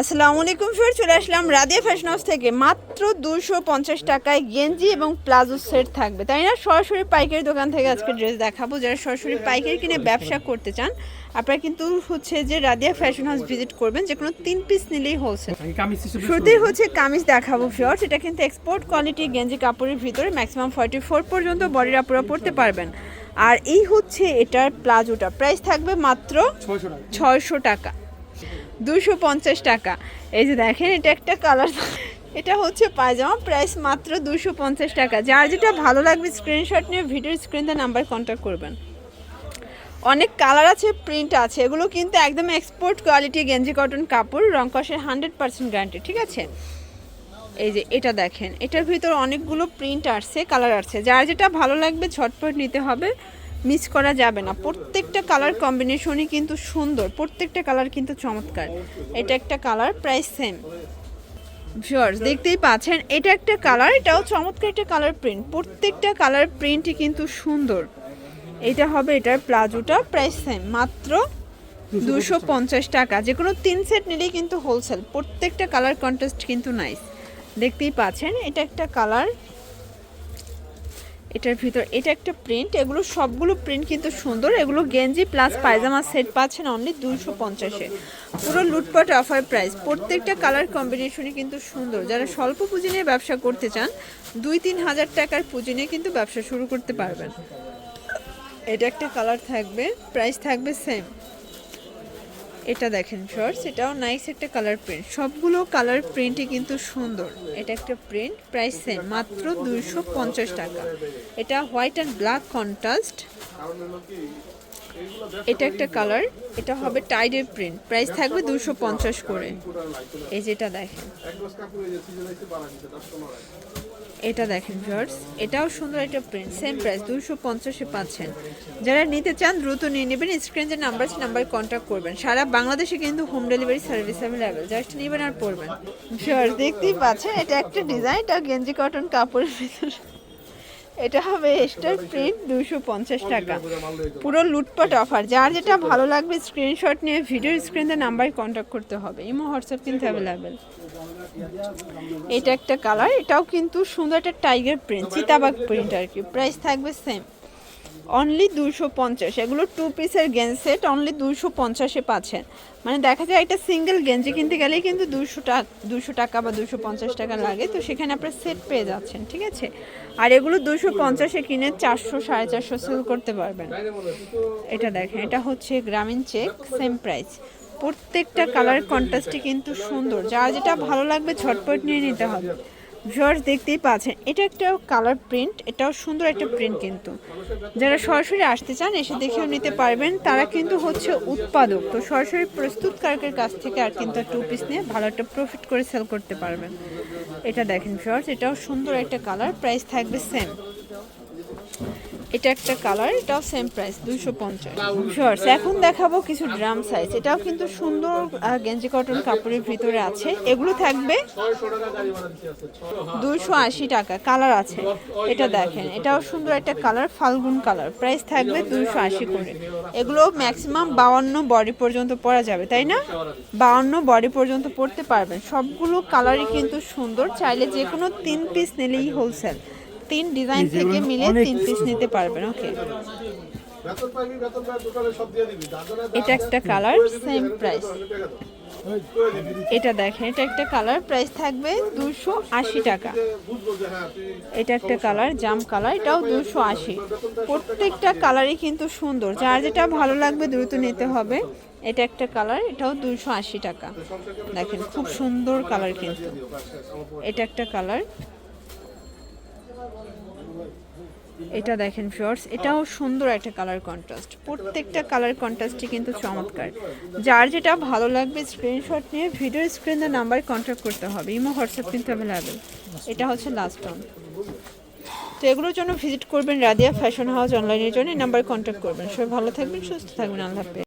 আসসালামু আলাইকুম ফির চলে আসলাম রাদিয়া ফ্যাশন হাউস থেকে। মাত্র দুশো পঞ্চাশ টাকায় গেঞ্জি এবং প্লাজো সেট থাকবে তাই না? সরাসরি পাইকারি দোকান থেকে আজকে ড্রেস দেখাবো। যারা সরাসরি পাইকারি কিনে ব্যবসা করতে চান আপনারা কিন্তু হচ্ছে যে রাদিয়া ফ্যাশন হাউস ভিজিট করবেন যে কোনো তিন পিস নিলেই হোলসেল শুরুতেই হচ্ছে কামিজ দেখাবো ফিওর্স এটা কিন্তু এক্সপোর্ট কোয়ালিটি গেঞ্জি কাপড়ের ভিতরে ম্যাক্সিমাম ফর্টি ফোর পর্যন্ত বডির আপুরা পড়তে পারবেন। আর এই হচ্ছে এটার প্লাজোটা প্রাইস থাকবে মাত্র ছয়শো টাকা। দুশো পঞ্চাশ টাকা। এই যে দেখেন, এটা একটা কালার এটা হচ্ছে পায়জামা প্রাইস মাত্র দুশো পঞ্চাশ টাকা। যার যেটা ভালো লাগবে স্ক্রিনশট নিয়ে ভিডিও স্ক্রিনতে নাম্বার কন্ট্যাক্ট করবেন। অনেক কালার আছে প্রিন্ট আছে। এগুলো কিন্তু একদম এক্সপোর্ট কোয়ালিটি গেঞ্জি কটন কাপড়, রং কষের হান্ড্রেড পার্সেন্ট গ্যারান্টি ঠিক আছে? এই যে এটা দেখেন, এটার ভিতর অনেকগুলো প্রিন্ট আসছে কালার আসছে। যার যেটা ভালো লাগবে ঝটপট নিতে হবে। মিস করা যাবে না। প্রত্যেকটা কালার কম্বিনেশনই কিন্তু সুন্দর, প্রত্যেকটা কালার কিন্তু চমৎকার। এটা একটা কালার প্রাইস সেম ভিউয়ার্স দেখতেই পাচ্ছেন, এটা একটা কালার এটাও চমৎকার একটা কালার প্রিন্ট প্রত্যেকটা কালার প্রিন্টই কিন্তু সুন্দর। এটা হবে এটার প্লাজোটা প্রাইস সেম মাত্র দুশো পঞ্চাশ টাকা। যে কোনো তিন সেট নিলেই কিন্তু হোলসেল প্রত্যেকটা কালার কন্টেস্ট কিন্তু নাইস দেখতেই পাচ্ছেন, এটা একটা কালার এটার ভিতর, এটা একটা প্রিন্ট এগুলো সবগুলো প্রিন্ট কিন্তু সুন্দর, এগুলো গেঞ্জি প্লাস পায়জামা সেট পাচ্ছেন অনলি দুশো পঞ্চাশে। পুরো লুটপাট অফার প্রাইস প্রত্যেকটা কালার কম্বিনেশনই কিন্তু সুন্দর। যারা স্বল্প পুঁজি নিয়ে ব্যবসা করতে চান, দুই তিন হাজার টাকার পুঁজি নিয়ে কিন্তু ব্যবসা শুরু করতে পারবেন। এটা একটা কালার থাকবে প্রাইস থাকবে সেম এটা দেখেন শর্টস এটাও নাইস একটা কালার প্রিন্ট সবগুলো কালার প্রিন্টই কিন্তু সুন্দর। এটা একটা প্রিন্ট প্রাইস সেম মাত্র দুইশো পঞ্চাশ টাকা। এটা হোয়াইট অ্যান্ড ব্ল্যাক কন্ট্রাস্ট এটা একটা কালার, এটা হবে টাইডের প্রিন্ট প্রাইস থাকবে দুশো পঞ্চাশ করে। এই যেটা দেখেন। এটা দেখেন ভিউয়ার্স এটাও সুন্দর একটা প্রিন্ট সেম প্রাইস দুশো পঞ্চাশে পাচ্ছেন। যারা নিতে চান, দ্রুত নিয়ে নেবেন স্ক্রিন যে নাম্বার আছে নাম্বার কন্ট্যাক্ট করবেন। সারা বাংলাদেশে কিন্তু home delivery service available just নেবেন আর পড়বেন ভিউয়ার্স দেখতেই পাচ্ছেন, এটা একটা ডিজাইন এটা গেঞ্জি কটন কাপড়ের ভিতরে। এটা হবে এস্টার প্রিন্ট দুশো পঞ্চাশ টাকা। পুরো লুটপাট অফার যার যেটা ভালো লাগবে স্ক্রিনশট নিয়ে ভিডিও স্ক্রিনে নাম্বারে কন্ট্যাক্ট করতে হবে। ইমো হোয়াটসঅ্যাপ কিন্তু অ্যাভেলেবেল এটা একটা কালার এটাও কিন্তু সুন্দর একটা টাইগার প্রিন্ট চিতাবাগ প্রিন্ট আর কি। প্রাইস থাকবে সেম অনলি দুশো পঞ্চাশ। এগুলো টু পিসের গেঞ্জ সেট অনলি দুশো পঞ্চাশে পাচ্ছেন। মানে দেখা যায় একটা সিঙ্গেল গেঞ্জি কিনতে গেলেই কিন্তু দুশো টাকা দুশো টাকা বা দুশো পঞ্চাশ টাকা লাগে। তো সেখানে আপনার সেট পেয়ে যাচ্ছেন, ঠিক আছে? আর এগুলো দুশো পঞ্চাশে কিনে চারশো, সাড়ে চারশো সেল করতে পারবেন। এটা দেখেন, এটা হচ্ছে গ্রামীণ চেক সেম প্রাইস প্রত্যেকটা কালার কন্ট্রাস্টই কিন্তু সুন্দর। যার যেটা ভালো লাগবে ঝটপট নিয়ে নিতে হবে। ভিউয়ার্স দেখতেই পাচ্ছেন, এটা একটা কালার প্রিন্ট এটাও সুন্দর একটা প্রিন্ট কিন্তু। যারা সরাসরি আসতে চান, এসে দেখেও নিতে পারবেন, তারা কিন্তু হচ্ছে উৎপাদক। তো সরাসরি প্রস্তুতকারকের কাছ থেকে আর কিন্তু টু পিস নিয়ে ভালো একটা প্রফিট করে সেল করতে পারবেন। এটা দেখেন ভিউয়ার্স, এটাও সুন্দর একটা কালার প্রাইস থাকবে সেম এটা একটা কালার, এটাও সেম প্রাইস দুইশো পঞ্চাশ। এখন দেখাবো কিছু ড্রাম সাইজ এটাও কিন্তু সুন্দর গেঞ্জি কটন কাপড়ের ভিতরে আছে। এগুলো থাকবে দুইশো আশি টাকা কালার আছে। এটা দেখেন, এটাও সুন্দর একটা কালার ফাল্গুন কালার প্রাইস থাকবে দুইশো আশি করে। এগুলো ম্যাক্সিমাম বাউান্ন বডি পর্যন্ত পরা যাবে, তাই না? বাউান্ন বডি পর্যন্ত পরতে পারবেন। সবগুলো কালারই কিন্তু সুন্দর। চাইলে যে কোনো তিন পিস নিলেই হোলসেল তিন ডিজাইন থেকে মিলে তিন পিস নিতে পারবেন ওকে এটা একটা কালার সেম প্রাইস এটা দেখেন এটা একটা কালার প্রাইস থাকবে দুশো আশি টাকা। এটা একটা কালার জাম কালার এটাও দুশো আশি। প্রত্যেকটা কালারই কিন্তু সুন্দর। যার যেটা ভালো লাগবে দ্রুত নিতে হবে। এটা একটা কালার এটাও দুশো আশি টাকা। দেখেন খুব সুন্দর কালার কিন্তু। এটা একটা কালার এটা দেখেন ফিওর্স এটাও সুন্দর একটা কালার কন্ট্রাস্ট প্রত্যেকটা কালার কন্ট্রাস্টই কিন্তু চমৎকার। যার যেটা ভালো লাগবে স্ক্রিনশট নিয়ে ভিডিও স্ক্রিনে নাম্বার কন্ট্যাক্ট করতে হবে। ইমো হোয়াটসঅ্যাপ কিন্তু অ্যাভেলেবেল এটা হচ্ছে লাস্ট অন তো এগুলোর জন্য ভিজিট করবেন রাদিয়া ফ্যাশন হাউস অনলাইনের জন্য নাম্বার কন্ট্যাক্ট করবেন। সবাই ভালো থাকবেন, সুস্থ থাকবেন, আল্লাহ হাফেজ।